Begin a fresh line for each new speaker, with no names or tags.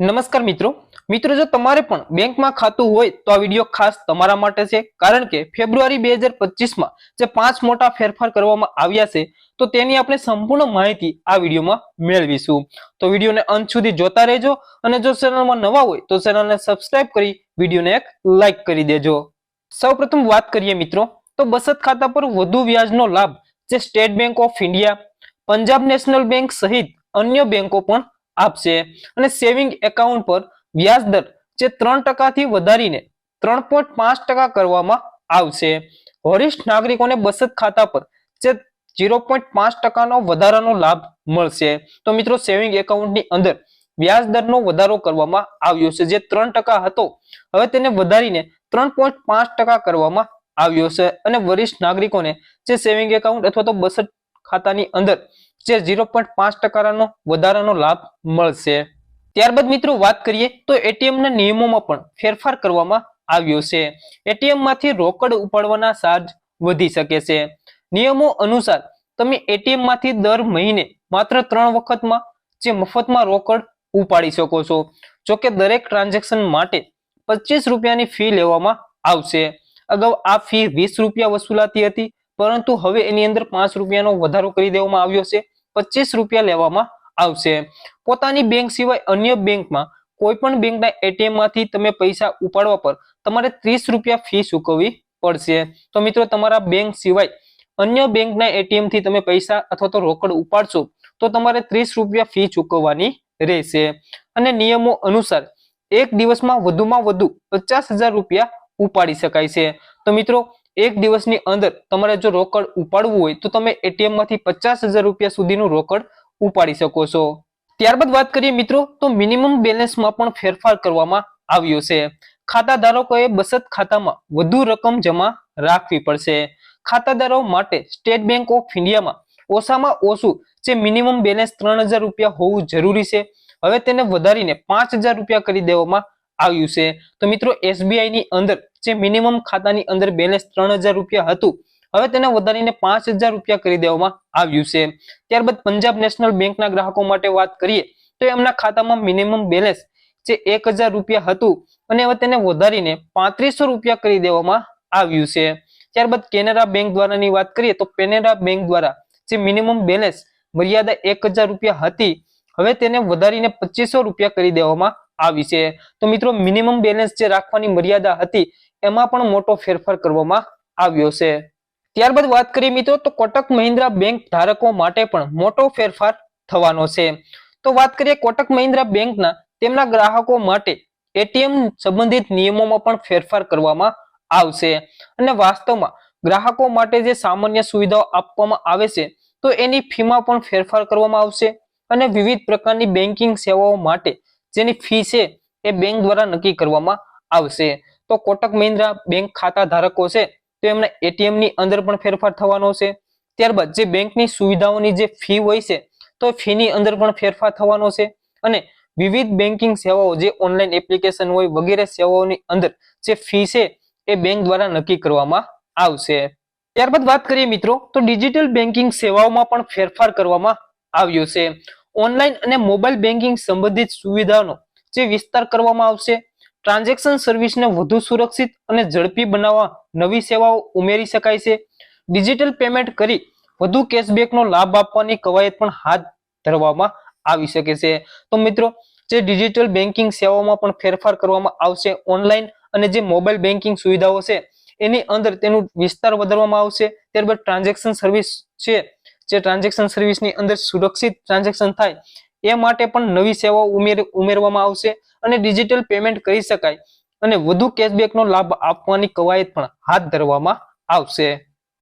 નમસ્કાર મિત્રો. મિત્રો, જો તમારે પણ બેંકમાં ખાતું હોય તો આ વીડિયો ખાસ તમારા માટે છે. કારણ કે ફેબ્રુઆરી બે હજાર પચીસમાં જે પાંચ મોટા ફેરફાર કરવામાં આવ્યા છે, તો તેની આપણે સંપૂર્ણ માહિતી આ વિડીયોમાં મેળવીશું. તો વિડીયોને અંત સુધી જોતા રહેજો અને જો ચેનલમાં નવા હોય તો ચેનલને સબસ્ક્રાઇબ કરી વિડીયોને એક લાઈક કરી દેજો. સૌપ્રથમ વાત કરીએ મિત્રો, તો બચત ખાતા પર વધુ વ્યાજનો લાભ જે State Bank of India, Punjab National Bank સહિત અન્ય બેંકો પણ આપશે. અને સેવિંગ એકાઉન્ટ પર વ્યાજ દર જે ત્રણ ટકાથી વધારીને ત્રણ પોઈન્ટ પાંચ ટકા કરવામાં આવશે. વરિષ્ઠ નાગરિકોને બચત ખાતા પર જે ઝીરો પોઈન્ટ પાંચ ટકાનો વધારાનો લાભ મળશે. તો મિત્રો સેવિંગ એકાઉન્ટની અંદર વ્યાજ દરનો વધારો કરવામાં આવ્યો છે. જે ત્રણ ટકા હતો, હવે તેને વધારીને ત્રણ પોઈન્ટ પાંચ ટકા કરવામાં આવ્યો છે. અને વરિષ્ઠ નાગરિકોને જે સેવિંગ એકાઉન્ટ અથવા તો બચત ખાતાની અંદર જે ઝીરો પોઈન્ટ પાંચ ટકાનો વધારાનો લાભ મળશે. ત્યારબાદ મિત્રો વાત કરીએ તો એટીએમ ના નિયમોમાં પણ ફેરફાર કરવામાં આવ્યો છે. એટીએમમાંથી રોકડ ઉપાડવાના ચાર્જ વધી શકે છે. નિયમો અનુસાર તમે એટીએમમાંથી દર મહિને માત્ર ત્રણ વખતમાં જે મફતમાં રોકડ ઉપાડી શકો છો. જોકે દરેક ટ્રાન્ઝેક્શન માટે પચીસ રૂપિયાની ફી લેવામાં આવશે. અગાઉ આ ફી વીસ રૂપિયા વસૂલાતી હતી. પરંતુ હવે એની અંદર પાંચ રૂપિયાનો વધારો કરી દેવામાં આવ્યો છે પચીસ રૂપિયા લેવામાં આવશે. પોતાની બેંક સિવાય અન્ય બેંકમાં કોઈ પણ બેંકના એટીએમમાંથી તમે પૈસા ઉપાડવા પર તમારે ત્રીસ રૂપિયા ફી ચૂકવવી પડશે. તો મિત્રો, તમારા બેંક સિવાય અન્ય બેંકના એટીએમથી તમે પૈસા અથવા તો રોકડ ઉપાડશો, તો તમારે ત્રીસ રૂપિયા ફી ચૂકવવાની રહેશે. અને નિયમો અનુસાર એક દિવસમાં વધુમાં વધુ પચાસ રૂપિયા ઉપાડી શકાય છે. તો મિત્રો એક દિવસની અંદર તમારે જો રોકડ ઉપાડવું હોય તો તમે એટીએમમાંથી પચાસ હજાર રૂપિયા સુધીનું રોકડ ઉપાડી શકો છો. ત્યારબાદ વાત કરીએ મિત્રો, તો મિનિમમ બેલેન્સમાં પણ ફેરફાર કરવામાં આવ્યો છે. ખાતા ધારકોએ બચત ખાતામાં વધુ રકમ જમા રાખવી પડશે. ખાતાદારો માટે સ્ટેટ બેંક ઓફ ઇન્ડિયામાં ઓછામાં ઓછું જે મિનિમમ બેલેન્સ ત્રણ રૂપિયા હોવું જરૂરી છે. હવે તેને વધારીને પાંચ રૂપિયા કરી દેવામાં આવ્યું છે. તો મિત્રો એસબીઆઈ ની અંદર જે મિનિમમ ખાતાની અંદર બેલેન્સ ત્રણ રૂપિયા હતું, હવે તેને વધારીને પાંચ રૂપિયા કરી દેવામાં આવ્યું છે. ત્યારબાદ પંજાબ નેશનલ બેંકના ગ્રાહકો માટે વાત કરીએ, તો એમના ખાતામાં મિનિમમ બેલેન્સ જે એક રૂપિયા હતું અને હવે તેને વધારીને પાંત્રીસો રૂપિયા કરી દેવામાં આવ્યું છે. ત્યારબાદ કેનેરા બેંક દ્વારાની વાત કરીએ, તો કેનેરા બેંક દ્વારા જે મિનિમમ બેલેન્સ મર્યાદા એક રૂપિયા હતી, હવે તેને વધારીને પચીસો રૂપિયા કરી દેવામાં આવી છે તો મિત્રો મિનિમમ બેલેન્સ જે રાખવાની મર્યાદા હતી, એમાં પણ મોટો ફેરફાર કરવામાં આવ્યો છે. ત્યારબાદ વાત કરીએ મિત્રો, તો કોટક મહિન્દ્રા બેંક ધારકો માટે પણ મોટો ફેરફાર થવાનો છે. તો વાત કરીએ કોટક મહિન્દ્રા બેંકના, તેમના ગ્રાહકો માટે એટીએમ સંબંધિત નિયમોમાં પણ ફેરફાર કરવામાં આવશે. અને વાસ્તવમાં, ગ્રાહકો માટે જે સામાન્ય સુવિધાઓ આપવામાં આવે છે, તો એની ફીમાં પણ ફેરફાર કરવામાં આવશે. અને વિવિધ પ્રકારની બેન્કિંગ સેવાઓ માટે જેની ફી છે એ બેંક દ્વારા નક્કી કરવામાં આવશે. તો કોટક મહિન્દ્રા બેંક ખાતા ધારકો છે, તો એમને એટીએમની અંદર પણ ફેરફાર થવાનો છે. ત્યારબાદ જે બેંકની સુવિધાઓની જે ફી હોય છે, તો ફીની અંદર પણ ફેરફાર થવાનો છે. અને વિવિધ બેન્કિંગ સેવાઓ જે ઓનલાઈન એપ્લિકેશન હોય વગેરે સેવાઓની અંદર જે ફી છે એ બેંક દ્વારા નક્કી કરવામાં આવશે. ત્યારબાદ વાત કરીએ મિત્રો, તો ડિજિટલ બેન્કિંગ સેવાઓમાં પણ ફેરફાર કરવામાં આવ્યો છે. ઓનલાઈન અને મોબાઈલ બેન્કિંગ સંબંધિત સુવિધાનો જે વિસ્તાર કરવામાં આવશે, ટ્રાન્ઝેક્શન સર્વિસને વધુ સુરક્ષિત અને ઝડપી બનાવવા નવી સેવાઓ ઉમેરી શકાય છે, ડિજિટલ પેમેન્ટ કરી વધુ કેશબેકનો લાભ આપવાની કવાયત પણ હાથ ધરવામાં આવી શકે છે. તો મિત્રો, જે ડિજિટલ બેન્કિંગ સેવાઓમાં પણ ફેરફાર કરવામાં આવશે, ઓનલાઈન અને જે મોબાઈલ બેન્કિંગ સુવિધાઓ છે, એની અંદર તેનું વિસ્તાર વધારવામાં આવશે, ત્યારબાદ ટ્રાન્ઝેક્શન સર્વિસ છે જે ટ્રાન્ઝેક્શન સર્વિસની અંદર સુરક્ષિત ટ્રાન્ઝેક્શન થાય, એ માટે પણ નવી સેવાઓ ઉમેરવામાં આવશે અને ડિજિટલ પેમેન્ટ કરી શકાય. અને વધુ કેશબેકનો લાભ આપવાની કવાયત પણ હાથ ધરવામાં આવશે.